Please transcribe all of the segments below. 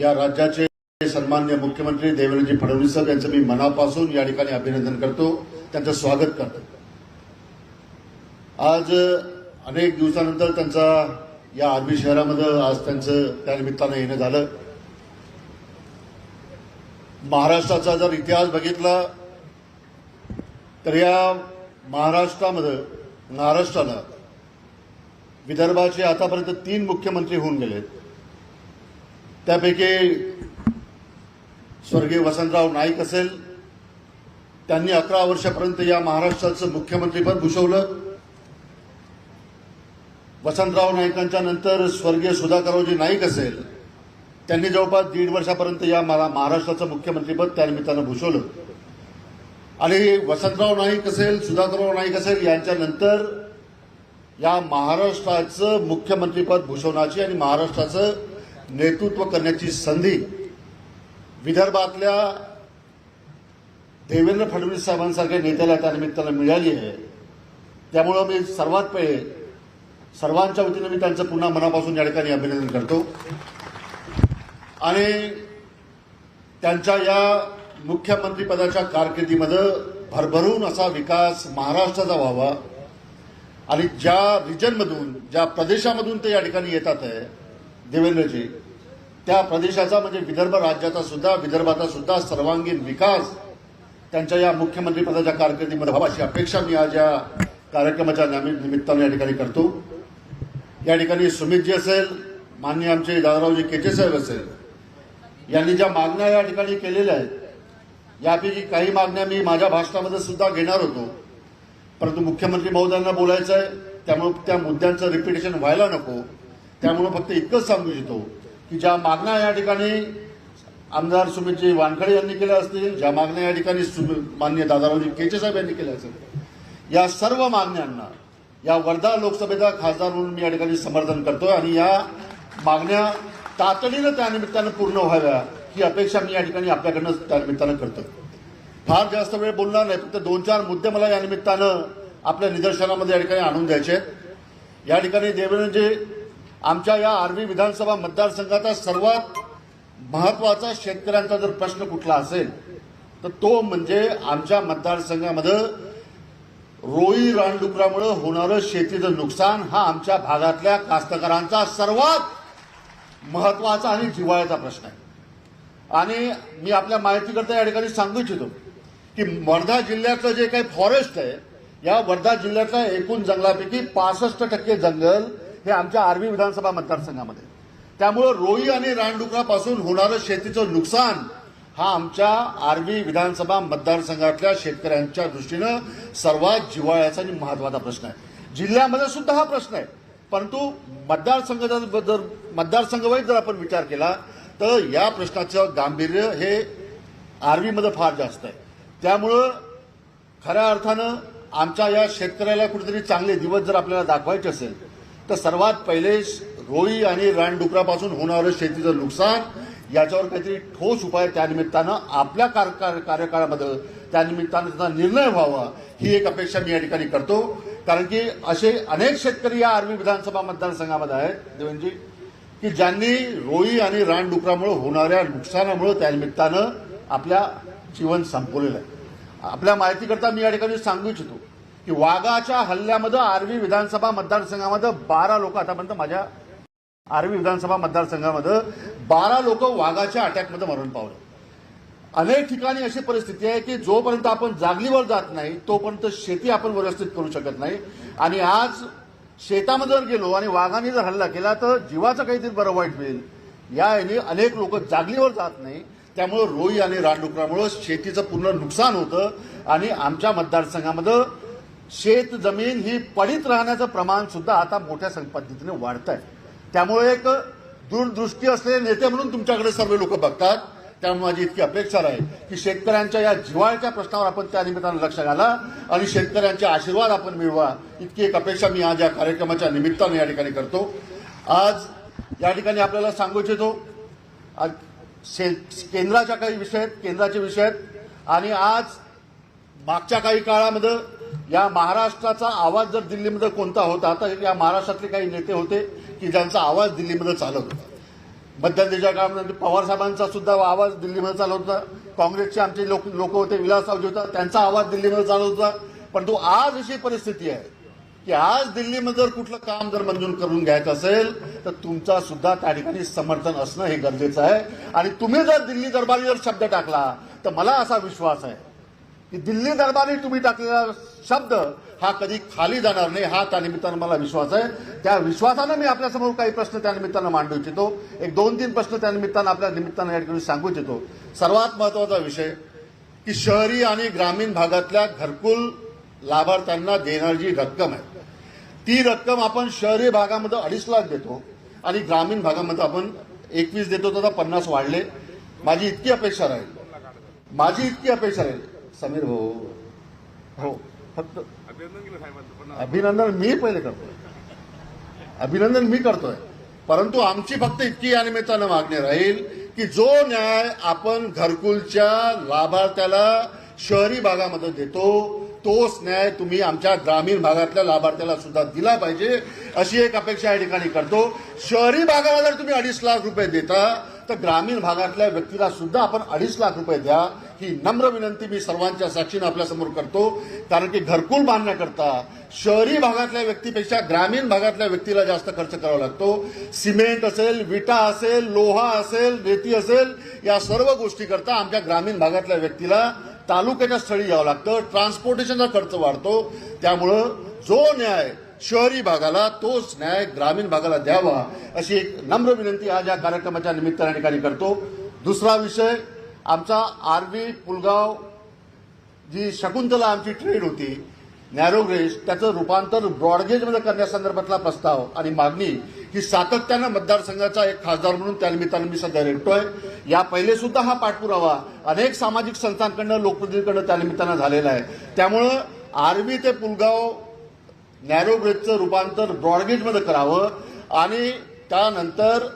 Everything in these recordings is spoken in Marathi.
या राज्याचे सन्मान्य मुख्यमंत्री देवेंद्रजी फडणवीस साहेब यांचं मी मनापासून या ठिकाणी अभिनंदन करतो. त्यांचं स्वागत करतो. आज अनेक दिवसानंतर त्यांचा या आर्मी शहरामध्ये आज त्यांचं त्यानिमित्तानं येणं झालं. महाराष्ट्राचा जर इतिहास बघितला तर या महाराष्ट्रामध्ये महाराष्ट्राला विदर्भाचे आतापर्यंत तीन मुख्यमंत्री होऊन गेलेत. त्यापैकी स्वर्गीय वसंतराव नाईक असेल त्यांनी अकरा वर्षापर्यंत या महाराष्ट्राचं मुख्यमंत्रीपद भूषवलं. वसंतराव नाईकांच्या नंतर स्वर्गीय सुधाकररावजी नाईक असेल त्यांनी जवळपास दीड वर्षापर्यंत या महाराष्ट्राचं मुख्यमंत्रीपद त्यानिमित्तानं भूषवलं. आणि वसंतराव नाईक असेल सुधाकरराव नाईक असेल यांच्यानंतर या महाराष्ट्राचं मुख्यमंत्रीपद भूषवण्याची आणि महाराष्ट्राचं नेतृत्व करण्याची संधी विदर्भातल्या देवेंद्र फडणवीस साहेबांसारख्या नेत्याला त्यानिमित्तानं मिळाली आहे. त्यामुळं मी सर्वात पहिले सर्वांच्या वतीनं मी त्यांचं पुन्हा मनापासून या ठिकाणी अभिनंदन करतो. आणि त्यांच्या या मुख्यमंत्रीपदाच्या कारकिर्दीमध्ये भरभरून असा विकास महाराष्ट्राचा व्हावा. आणि ज्या रिजनमधून ज्या प्रदेशामधून ते या ठिकाणी येतात आहे देवेंद्रजी त्या प्रदेशाचा म्हणजे विदर्भ राज्याचा सुद्धा विदर्भाचा सुद्धा सर्वांगीण विकास त्यांच्या या मुख्यमंत्रीपदाच्या कारकिर्दीमध्ये व्हावा अशी अपेक्षा मी आज या कार्यक्रमाच्या निमित्तानं या ठिकाणी करतो. या ठिकाणी सुमितजी असेल मान्य आमचे दादारावजी केचे साहेब असेल यांनी ज्या मागण्या या ठिकाणी केलेल्या आहेत यापैकी काही मागण्या मी माझ्या भाषणामध्ये सुद्धा घेणार होतो. परंतु मुख्यमंत्री महोदयांना बोलायचं आहे त्यामुळे त्या मुद्द्यांचं रिपिटेशन व्हायला नको. त्यामुळं फक्त इतकंच सांगू इच्छितो की ज्या मागण्या या ठिकाणी आमदार सुमितजी वानखडे यांनी केल्या असतील ज्या मागण्या या ठिकाणी मान्य दादारावजी केचे साहेब यांनी केल्या असतील या सर्व मागण्यांना या वर्धा लोकसभेचा खासदार म्हणून मी या ठिकाणी समर्थन करतोय आणि या मागण्या तातडीनं त्यानिमित्तानं पूर्ण व्हाव्या ही अपेक्षा मी या ठिकाणी आपल्याकडनं त्यानिमित्तानं करतो फार जास्त वेळ बोलणार नाही फक्त दोन चार मुद्दे मला या निमित्तानं आपल्या निदर्शनामध्ये या ठिकाणी आणून द्यायचे आहेत. या ठिकाणी देवेंद्रजी आमच्या या आर्वी विधानसभा मतदारसंघाचा सर्वात महत्त्वाचा शेतकऱ्यांचा जर प्रश्न कुठला असेल तर तो म्हणजे आमच्या मतदारसंघामध्ये रोई रानडुकरामुळे होणारं शेतीचं नुकसान हा आमच्या भागातल्या कास्तकारांचा सर्वात महत्त्वाचा आणि जिव्हाळ्याचा प्रश्न आहे. आणि मी आपल्या माहितीकरता या ठिकाणी सांगू इच्छितो की वर्धा जिल्ह्यातलं जे काही फॉरेस्ट आहे या वर्धा जिल्ह्यातल्या एकूण जंगलापैकी पासष्ट टक्के जंगल हे आमच्या आर्वी विधानसभा मतदारसंघामध्ये. त्यामुळं रोई आणि रानडुकरापासून होणारं शेतीचं नुकसान हा आमच्या आर्वी विधानसभा मतदारसंघातल्या शेतकऱ्यांच्या दृष्टीनं सर्वात जिव्हाळ्याचा आणि महत्त्वाचा प्रश्न आहे. जिल्ह्यामध्ये सुद्धा हा प्रश्न आहे. परंतु मतदारसंघाचा जर मतदारसंघवाईज जर आपण विचार केला तर या प्रश्नाचं गांभीर्य हे आर्वीमध्ये फार जास्त आहे. त्यामुळं खऱ्या अर्थानं आमच्या या शेतकऱ्याला कुठेतरी चांगले दिवस जर आपल्याला दाखवायचे असेल तर सर्वात पहिले रोई आणि रानडुकरापासून होणारं शेतीचं नुकसान याच्यावर काहीतरी ठोस उपाय त्यानिमित्तानं आपल्या कार- कार्यकाळामध्ये त्यानिमित्तानं त्याचा निर्णय व्हावा ही एक अपेक्षा मी या ठिकाणी करतो. कारण की असे अनेक शेतकरी या आर्मी विधानसभा मतदारसंघामध्ये आहेत देवेंद्रजी की ज्यांनी रोई आणि रानडुकरामुळे होणाऱ्या नुकसानामुळे त्यानिमित्तानं आपल्या जीवन संपवलेलं आहे. आपल्या माहितीकरता मी या ठिकाणी सांगू इच्छितो की वाघाच्या हल्ल्यामध्ये आर्वी विधानसभा मतदारसंघामध्ये बारा लोक आतापर्यंत माझ्या आर्वी विधानसभा मतदारसंघामध्ये बारा लोक वाघाच्या अटॅकमध्ये मरण पावले. अनेक ठिकाणी अशी परिस्थिती आहे की जोपर्यंत आपण जागलीवर जात नाही तोपर्यंत शेती आपण व्यवस्थित करू शकत नाही. आणि आज शेतामध्ये जर गेलो आणि वाघाने जर हल्ला केला तर जीवाचं काहीतरी बरं वाईट होईल. या याने अनेक लोक जागलीवर जात नाही. त्यामुळे रोई आणि रानडुकरामुळे शेतीचं पूर्ण नुकसान होतं. आणि आमच्या मतदारसंघामध्ये शेत जमीन ही पडीत राहण्याचं प्रमाण सुद्धा आता मोठ्या सं- पद्धतीने वाढत आहे त्यामुळे एक दूरदृष्टी असलेले नेते म्हणून तुमच्याकडे सर्व लोक बघतात. त्यामुळे माझी इतकी अपेक्षा आहे की शेतकऱ्यांच्या या जिवाळ्याच्या प्रश्नावर आपण त्या निमित्तानं लक्ष घाला आणि शेतकऱ्यांचे आशीर्वाद आपण मिळवा. इतकी एक अपेक्षा मी आज या कार्यक्रमाच्या निमित्तानं या ठिकाणी करतो. आज या ठिकाणी आपल्याला सांगू इच्छितो आज शे- केंद्राच्या काही विषय आहेत केंद्राचे विषय आहेत. आणि आज मागच्या काही काळामध्ये या महाराष्ट्राचा आवाज जर दिल्लीमध्ये कोणता होता तर या महाराष्ट्रातले काही नेते होते की ज्यांचा आवाज दिल्लीमध्ये चालत होता. मध्यंतरीच्या काळामध्ये पवार साहेबांचा सुद्धा आवाज दिल्लीमध्ये चालत होता. काँग्रेसचे आमचे लोक लोक होते विलासरावजी होता त्यांचा आवाज दिल्लीमध्ये चालत होता. परंतु आज अशी परिस्थिती आहे की आज दिल्लीमध्ये जर कुठलं काम जर मंजूर करून घ्यायचं असेल तर तुमचा सुद्धा त्या ठिकाणी समर्थन असणं हे गरजेचं आहे. आणि तुम्ही जर दिल्ली दरबारी जर शब्द टाकला तर मला असा विश्वास आहे की दिल्ली दरबारी तुम्ही टाकलेला शब्द हा कधी खाली जाणार नाही हा त्या निमित्तानं मला विश्वास आहे. त्या विश्वासानं मी आपल्यासमोर काही प्रश्न त्या निमित्तानं मांडू इच्छितो. एक दोन तीन प्रश्न त्या निमित्तानं आपल्या निमित्तानं या ठिकाणी सांगू इच्छितो. सर्वात महत्त्वाचा विषय की शहरी आणि ग्रामीण भागातल्या घरकुल लाभार्थ्यांना देणारी जी रक्कम आहे ती रक्कम आपण शहरी भागामध्ये अडीच लाख देतो आणि ग्रामीण भागामध्ये आपण एकवीस देतो तर पन्नास वाढले. माझी इतकी अपेक्षा राहील. माझी इतकी अपेक्षा राहील. समीर भाऊ. हो फक्त अभिनंदन मी पहिले करतोय. अभिनंदन मी करतोय. परंतु आमची फक्त इतकी या निमित्तानं मागणी राहील की जो न्याय आपण घरकुलच्या लाभार्थ्याला शहरी भागामध्ये देतो तोच न्याय तुम्ही आमच्या ग्रामीण भागातल्या लाभार्थ्याला सुद्धा दिला पाहिजे अशी एक अपेक्षा या ठिकाणी करतो. शहरी भागाला जर तुम्ही अडीच लाख रुपये देता तर ग्रामीण भागातल्या व्यक्तीला सुद्धा आपण अडीच लाख रुपये द्या ही नम्र विनंती मी सर्वांच्या साक्षीनं आपल्यासमोर करतो. कारण की घरकुल बांधण्याकरता शहरी भागातल्या व्यक्तीपेक्षा ग्रामीण भागातल्या व्यक्तीला जास्त खर्च करावा लागतो. सिमेंट असेल विटा असेल लोहा असेल रेती असेल या सर्व गोष्टी करता आमच्या ग्रामीण भागातल्या व्यक्तीला तालुक्याच्या स्थळी यावं लागतं. ट्रान्सपोर्टेशनचा खर्च वाढतो. त्यामुळं जो न्याय शहरी भागाला तोच न्याय ग्रामीण भागाला द्यावा अशी एक नम्र विनंती आज या कार्यक्रमाच्या निमित्ताने ठिकाणी करतो. दुसरा विषय आमचा आर्वी पुलगाव जी शकुंतला आमची ट्रेन होती नॅरोग्रेज त्याचं रूपांतर ब्रॉडगेजमध्ये करण्यासंदर्भातला प्रस्ताव आणि मागणी ही सातत्यानं मतदारसंघाचा एक खासदार म्हणून त्या निमित्तानं मी सध्या रेटतोय या पहिले सुद्धा हा पाठपुरावा अनेक सामाजिक संस्थांकडनं लोकप्रतिनिधीकडनं त्या निमित्तानं झालेला आहे. त्यामुळं आर्वी ते पुलगाव नॅरो नॅरोग्रेजचं रूपांतर ब्रॉडगेजमध्ये करावं आणि त्यानंतर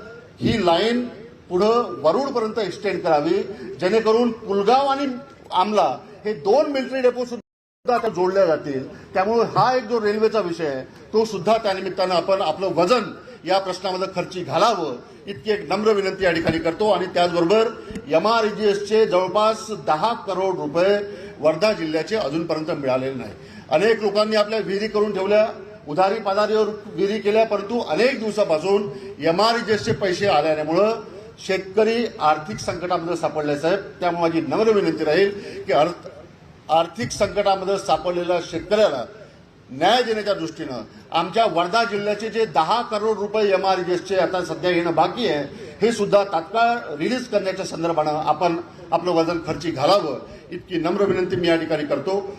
ही लाईन पुढं वरुडपर्यंत एक्सटेंड करावी जेणेकरून पुलगाव आणि आमला हे दोन मिलिटरी डेपो सुद्धा आता जोडल्या जातील. त्यामुळे हा एक जो रेल्वेचा विषय आहे तो सुद्धा त्यानिमित्तानं आपण आपलं वजन या प्रश्नामध्ये खर्ची घालावं. इतकी एक नम्र विनंती या ठिकाणी करतो आणि त्याचबरोबर एमआरजीएसचे जवळपास दहा करोड रुपये वर्धा जिल्ह्याचे अजूनपर्यंत मिळालेले नाही. अनेक लोकांनी आपल्या विहिरी करून ठेवल्या उधारी पाधारीवर विहिरी केल्या परंतु अनेक दिवसापासून एमआरजीएसचे पैसे आल्यामुळं शेतकरी आर्थिक संकटामध्ये सापडले साहेब. त्यामुळे माझी नम्र विनंती राहील की अर्थ आर्थिक संकटामध्ये सापडलेल्या शेतकऱ्याला न्याय देण्याच्या दृष्टीनं आमच्या वर्धा जिल्ह्याचे जे दहा करोड रुपये एम आर एसचे आता सध्या येणं बाकी आहे हे सुद्धा तात्काळ रिलीज करण्याच्या संदर्भानं आपण आपलं वजन खर्ची घालावं इतकी नम्र विनंती मी या ठिकाणी करतो.